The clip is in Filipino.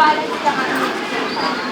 balance lang ang mix ng tama.